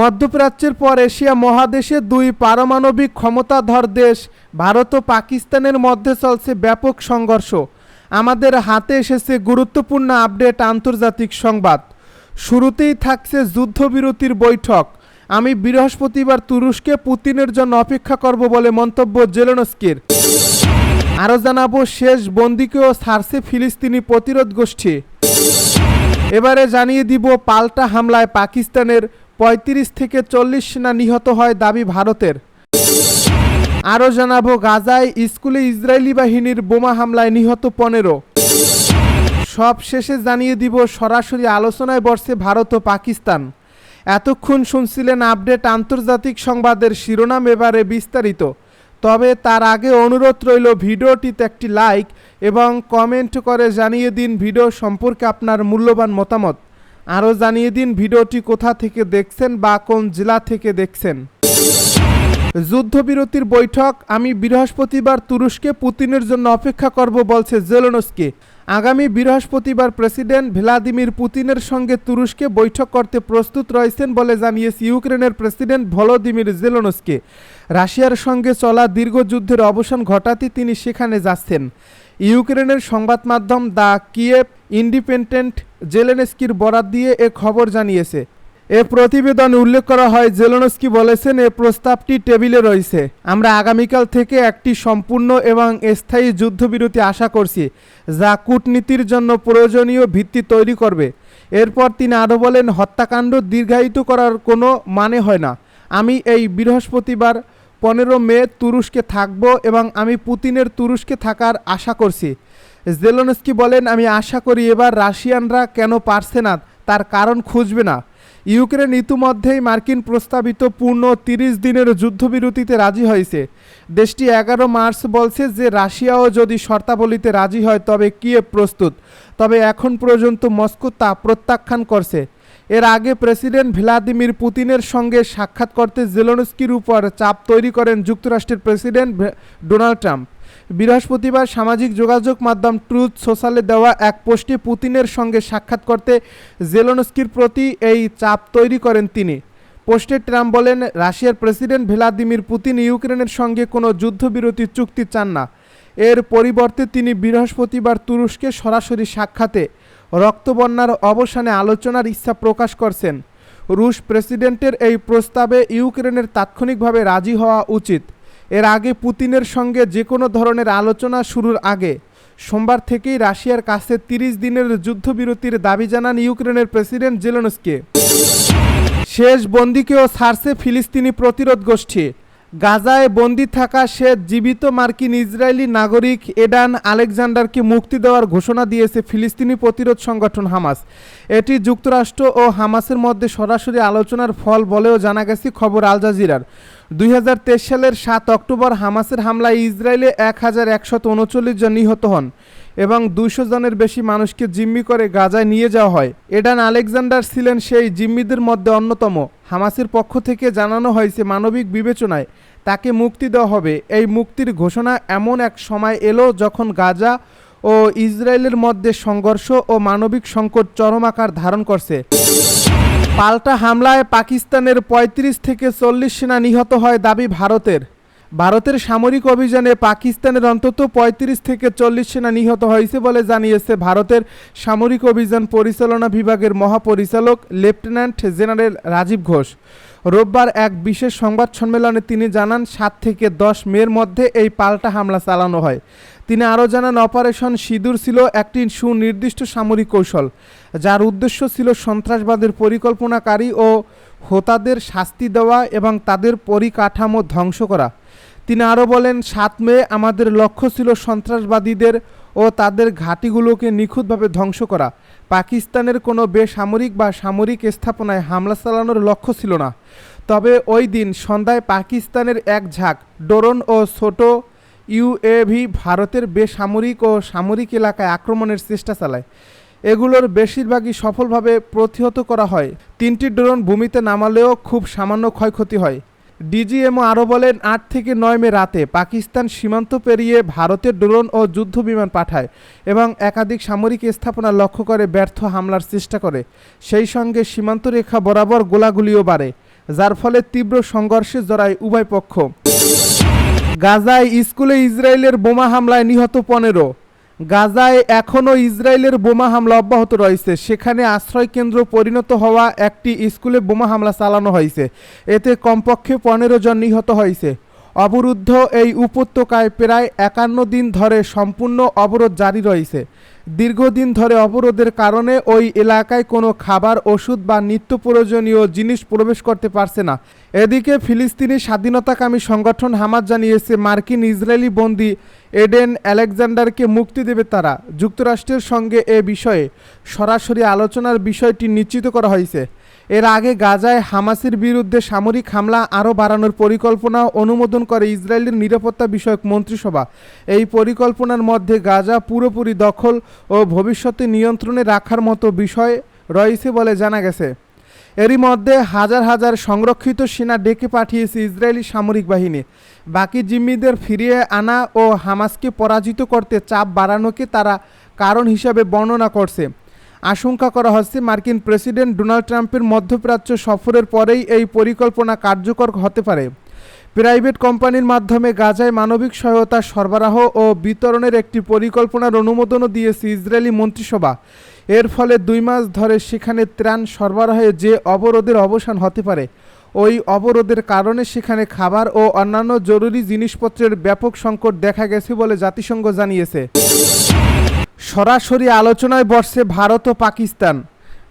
মধ্যপ্রাচ্যের পর এশিয়া মহাদেশে দুই পারমাণবিক ক্ষমতাধর দেশ, ভারত ও পাকিস্তানের মধ্যে চলছে ব্যাপক সংঘর্ষ। আমাদের হাতে এসেছে গুরুত্বপূর্ণ আপডেট আন্তর্জাতিক সংবাদ। শুরুতেই থাকছে যুদ্ধবিরতির বৈঠক। আমি বৃহস্পতিবার তুরস্কে পুতিনের জন্য অপেক্ষা করব বলে মন্তব্য জেলেনস্কির। আরও জানাব, শেষ বন্দিকেও ছাড়ছে ফিলিস্তিনি প্রতিরোধ গোষ্ঠী। এবারে জানিয়ে দিব, পাল্টা হামলায় পাকিস্তানের পঁয়ত্রিশ থেকে চল্লিশ সেনা নিহত হয় দাবি ভারতের। আরও জানাব, গাজায় স্কুলে ইসরায়েলি বাহিনীর বোমা হামলায় নিহত পনেরো। সব শেষে জানিয়ে দিব, সরাসরি আলোচনায় বসছে ভারত ও পাকিস্তান। এতক্ষণ শুনছিলেন আপডেট আন্তর্জাতিক সংবাদের শিরোনাম এবারে বিস্তারিত। তবে তার আগে অনুরোধ রইল, ভিডিওটিতে একটি লাইক এবং কমেন্ট করে জানিয়ে দিন ভিডিও সম্পর্কে আপনার মূল্যবান মতামত। আরও জানিয়ে দিন ভিডিওটি কোথা থেকে দেখছেন বা কোন জেলা থেকে দেখছেন। যুদ্ধবিরতির বৈঠক, আমি বৃহস্পতিবার তুরস্কে পুতিনের জন্য অপেক্ষা করব বলছে জেলোনস্কি। আগামী বৃহস্পতিবার প্রেসিডেন্ট ভ্লাদিমির পুতিনের সঙ্গে তুরস্কে বৈঠক করতে প্রস্তুত রয়েছেন বলে জানিয়েছে ইউক্রেনের প্রেসিডেন্ট ভলোদিমির জেলোনস্কি। রাশিয়ার সঙ্গে চলা দীর্ঘ যুদ্ধের অবসান ঘটাতে তিনি সেখানে যাচ্ছেন। ইউক্রেনের সংবাদ মাধ্যম দ্য কিয়েভ ইন্ডিপেন্ডেন্ট জেলেনস্কির বরাত দিয়ে এ খবর জানিয়েছে। এ প্রতিবেদন উল্লেখ করা হয়, জেলনস্কি বলেছেন, এ প্রস্তাবটি টেবিলে রয়েছে। আমরা আগামীকাল থেকে একটি সম্পূর্ণ এবং স্থায়ী যুদ্ধবিরতি আশা করছি, যা কূটনীতির জন্য প্রয়োজনীয় ভিত্তি তৈরি করবে। এরপর তিনি আরও বলেন, হত্যাকাণ্ড দীর্ঘায়িত করার কোনো মানে হয় না। আমি এই বৃহস্পতিবার পনেরো মে তুরস্কে থাকব এবং আমি পুতিনের তুরস্কে থাকার আশা করছি। জেলনস্কি বলেন, আমি আশা করি এবার রাশিয়ানরা কেন পারছে না, তার কারণ খুঁজবে না। ইউক্রেন ইতিমধ্যেই মার্কিন প্রস্তাবিত পূর্ণ তিরিশ দিনের যুদ্ধবিরতিতে রাজি হয়েছে। দেশটি এগারো মার্চ বলছে যে, রাশিয়াও যদি শর্তাবলীতে রাজি হয়, তবে কিয়েভ প্রস্তুত? তবে এখন পর্যন্ত মস্কো তা প্রত্যাখ্যান করছে। এর আগে প্রেসিডেন্ট ভ্লাদিমির পুতিনের সঙ্গে সাক্ষাৎ করতে জেলনস্কির উপর চাপ তৈরি করেন যুক্তরাষ্ট্রের প্রেসিডেন্ট ডোনাল্ড ট্রাম্প। বৃহস্পতিবার সামাজিক যোগাযোগ মাধ্যম ট্রুথ সোশ্যালে দেওয়া এক পোস্টে পুতিনের সঙ্গে সাক্ষাৎ করতে জেলনস্কির প্রতি এই চাপ তৈরি করেন তিনি। পোস্টে ট্রাম্প বলেন, রাশিয়ার প্রেসিডেন্ট ভ্লাদিমির পুতিন ইউক্রেনের সঙ্গে কোনো যুদ্ধবিরতি চুক্তি চান না। এর পরিবর্তে তিনি বৃহস্পতিবার তুরস্কে সরাসরি সাক্ষাতে রক্তবন্যার অবসানে আলোচনার ইচ্ছা প্রকাশ করছেন। রুশ প্রেসিডেন্টের এই প্রস্তাবে ইউক্রেনের তাৎক্ষণিকভাবে রাজি হওয়া উচিত। এর আগে পুতিনের সঙ্গে যে কোনো ধরনের আলোচনা শুরুর আগে সোমবার থেকেই রাশিয়ার কাছে তিরিশ দিনের যুদ্ধবিরতির দাবি জানান ইউক্রেনের প্রেসিডেন্ট জেলেনস্কি। শেষ বন্দিকেও ছাড়ছে ফিলিস্তিনি প্রতিরোধ গোষ্ঠী গাজায় বন্দি থাকা সে জীবিত মার্কিন ইসরায়েলি নাগরিক এডান আলেকজান্ডারকে মুক্তি দেওয়ার ঘোষণা দিয়েছে ফিলিস্তিনি প্রতিরোধ সংগঠন হামাস। এটি যুক্তরাষ্ট্র ও হামাসের মধ্যে সরাসরি আলোচনার ফল বলেও জানা গেছে খবর আল জাজিরার। দুই হাজার তেইশ সালের সাত অক্টোবর হামাসের হামলায় ইসরায়েলে এক হাজার একশত উনচল্লিশ জন নিহত হন এবং দুইশো জনের বেশি মানুষকে জিম্মি করে গাজায় নিয়ে যাওয়া হয়। এডান আলেকজান্ডার ছিলেন সেই জিম্মিদের মধ্যে অন্যতম। হামাসের পক্ষ থেকে জানানো হয়েছে মানবিক বিবেচনায় তাকে মুক্তি দেওয়া হবে। এই মুক্তির ঘোষণা এমন এক সময় এলো যখন গাজা ও ইসরায়েলের মধ্যে সংঘর্ষ ও মানবিক সংকট চরম আকার ধারণ করছে। পাল্টা হামলায় পাকিস্তানের ৩৫ থেকে চল্লিশ সেনা নিহত হয় দাবি ভারতের। ভারতের সামরিক অভিযানে পাকিস্তানের অন্তত ৩৫ থেকে চল্লিশ সেনা নিহত হয়েছে বলে জানিয়েছে ভারতের সামরিক অভিযান পরিচালনা বিভাগের মহাপরিচালক লেফটেন্যান্ট জেনারেল রাজীব ঘোষ। রোববার এক বিশেষ সংবাদ সম্মেলনে তিনি জানান, সাত থেকে দশ মের মধ্যে এই পাল্টা হামলা চালানো হয়। তিনি আরও জানান, অপারেশন সিঁদুর ছিল একটি সুনির্দিষ্ট সামরিক কৌশল, যার উদ্দেশ্য ছিল সন্ত্রাসবাদের পরিকল্পনাকারী ও হোতাদের শাস্তি দেওয়া এবং তাদের পরিকাঠামো ধ্বংস করা। তিনি আরও বলেন, সাত মে আমাদের লক্ষ্য ছিল সন্ত্রাসবাদীদের ও তাদের ঘাঁটিগুলোকে নিখুঁতভাবে ধ্বংস করা। পাকিস্তানের কোনো বেসামরিক বা সামরিক স্থাপনায় হামলা চালানোর লক্ষ্য ছিল না। তবে ওই দিন সন্ধ্যায় পাকিস্তানের এক ঝাঁক, ডোরন ও ছোট ইউএভি ভারতের বেসামরিক ও সামরিক এলাকায় আক্রমণের চেষ্টা চালায়। এগুলোর বেশিরভাগই সফলভাবে প্রতিহত করা হয়। তিনটি ড্রোন ভূমিতে নামালেও খুব সামান্য ক্ষয়ক্ষতি হয়। ডিজিএমও আরও বলেন, আট থেকে নয় মে রাতে পাকিস্তান সীমান্ত পেরিয়ে ভারতের ড্রোন ও যুদ্ধ বিমান পাঠায় এবং একাধিক সামরিক স্থাপনা লক্ষ্য করে ব্যর্থ হামলার চেষ্টা করে। সেই সঙ্গে সীমান্ত রেখা বরাবর গোলাগুলিও বাড়ে, যার ফলে তীব্র সংঘর্ষে জড়ায় উভয় পক্ষ। গাজায় স্কুলে ইসরায়েলের বোমা হামলায় নিহত পনেরো। গাজায় এখনও ইসরায়েলের বোমা হামলা অব্যাহত রয়েছে। সেখানে আশ্রয় কেন্দ্র পরিণত হওয়া একটি স্কুলে বোমা হামলা চালানো হয়েছে। এতে কমপক্ষে পনেরো জন নিহত হয়েছে। অবরুদ্ধ এই উপত্যকায় প্রায় একান্ন দিন ধরে সম্পূর্ণ অবরোধ জারি রয়েছে। দীর্ঘদিন ধরে অবরোধের কারণে ওই এলাকায় কোনো খাবার, ওষুধ বা নিত্য প্রয়োজনীয় জিনিস প্রবেশ করতে পারছে না। এদিকে ফিলিস্তিনি স্বাধীনতাকামী সংগঠন হামাজ জানিয়েছে, মার্কিন ইসরায়েলি বন্দি এডেন আলেকজান্ডারকে মুক্তি দেবে তারা। যুক্তরাষ্ট্রের সঙ্গে এ বিষয়ে সরাসরি আলোচনার বিষয়টি নিশ্চিত করা হয়েছে। এর আগে গাজায় হামাসের বিরুদ্ধে সামরিক হামলা আরও বাড়ানোর পরিকল্পনা অনুমোদন করে ইসরায়েলের নিরাপত্তা বিষয়ক মন্ত্রিসভা। এই পরিকল্পনার মধ্যে গাজা পুরোপুরি দখল ও ভবিষ্যতে নিয়ন্ত্রণে রাখার মতো বিষয় রয়েছে বলে জানা গেছে। এরই মধ্যে হাজার হাজার সংরক্ষিত সেনা ডেকে পাঠিয়েছে ইসরায়েলি সামরিক বাহিনী। বাকি জিম্মিদের ফিরিয়ে আনা ও হামাসকে পরাজিত করতে চাপ বাড়ানোকে তারা কারণ হিসাবে বর্ণনা করছে। আশঙ্কা করা হচ্ছে মার্কিন প্রেসিডেন্ট ডোনাল্ড ট্রাম্পের মধ্যপ্রাচ্য সফরের পরেই এই পরিকল্পনা কার্যকর হতে পারে। প্রাইভেট কোম্পানির মাধ্যমে গাজায় মানবিক সহায়তা সরবরাহ ও বিতরণের একটি পরিকল্পনার অনুমোদনও দিয়েছে ইসরায়েলি মন্ত্রিসভা। এর ফলে দুই মাস ধরে সেখানে ত্রাণ সরবরাহে যে অবরোধের অবসান হতে পারে, ওই অবরোধের কারণে সেখানে খাবার ও অন্যান্য জরুরি জিনিসপত্রের ব্যাপক সংকট দেখা গেছে বলে জাতিসংঘ জানিয়েছে। সরাসরি আলোচনায় বসছে ভারত ও পাকিস্তান।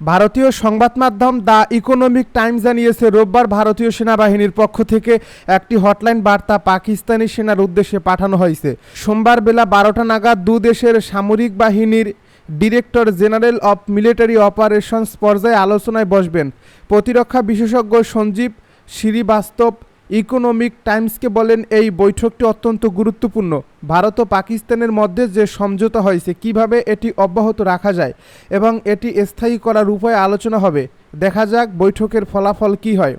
ভারতীয় সংবাদ মাধ্যম দ্য ইকোনমিক টাইমস জানিয়েছে, রোববার ভারতীয় সেনাবাহিনীর পক্ষ থেকে একটি হটলাইন বার্তা পাকিস্তানি সেনার উদ্দেশ্যে পাঠানো হয়েছে। সোমবার বেলা বারোটা নাগাদ দু দেশের সামরিক বাহিনীর director general of military operations পর্যায়ে আলোচনায় বসবেন। প্রতিরক্ষা বিশেষজ্ঞ সঞ্জীব শ্রীবাস্তব ইকোনমিক টাইমসকে বলেন, এই বৈঠকটি অত্যন্ত গুরুত্বপূর্ণ। ভারত ও পাকিস্তানের মধ্যে যে সমঝোতা হয়েছে, কীভাবে এটি অব্যাহত রাখা যায় এবং এটি স্থায়ী করার উপায় আলোচনা হবে, দেখা যাক বৈঠকের ফলাফল কি হয়।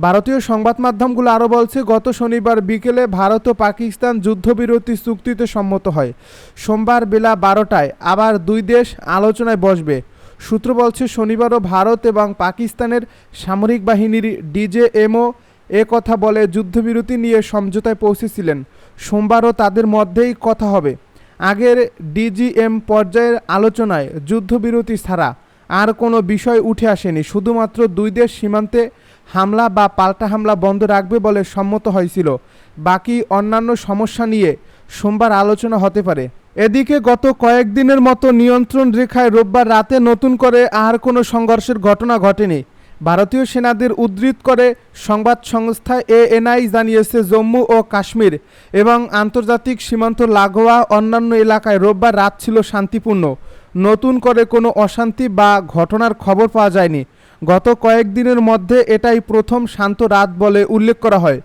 ভারতীয় সংবাদ মাধ্যমগুলো আরও বলছে, গত শনিবার বিকেলে ভারত ও পাকিস্তান যুদ্ধবিরতি চুক্তিতে সম্মত হয়। সোমবার বেলা বারোটায় আবার দুই দেশ আলোচনায় বসবে। সূত্র বলছে, শনিবারও ভারত এবং পাকিস্তানের সামরিক বাহিনীর ডিজেএমও এ কথা বলে যুদ্ধবিরতি নিয়ে সমঝোতায় পৌঁছেছিলেন। সোমবারও তাদের মধ্যেই কথা হবে। আগের ডিজিএম পর্যায়ের আলোচনায় যুদ্ধবিরতি ছাড়া আর কোনো বিষয় উঠে আসেনি। শুধুমাত্র দুই দেশ সীমান্তে হামলা বা পাল্টা হামলা বন্ধ রাখবে বলে সম্মত হয়েছিল। বাকি অন্যান্য সমস্যা নিয়ে সোমবার আলোচনা হতে পারে। এদিকে গত কয়েকদিনের মতো নিয়ন্ত্রণ রেখায় রোববার রাতে নতুন করে আর কোনো সংঘর্ষের ঘটনা ঘটেনি। ভারতীয় সেনাদের উদ্ধৃত করে সংবাদ সংস্থা এএনআই জানিয়েছে জম্মু ও কাশ্মীর এবং আন্তর্জাতিক সীমান্ত লাগোয়া অন্যান্য এলাকায় রোববার রাত ছিল শান্তিপূর্ণ। নতুন করে কোনো অশান্তি বা ঘটনার খবর পাওয়া যায়নি। গত কয়েকদিনের মধ্যে এটাই প্রথম শান্ত রাত বলে উল্লেখ করা হয়।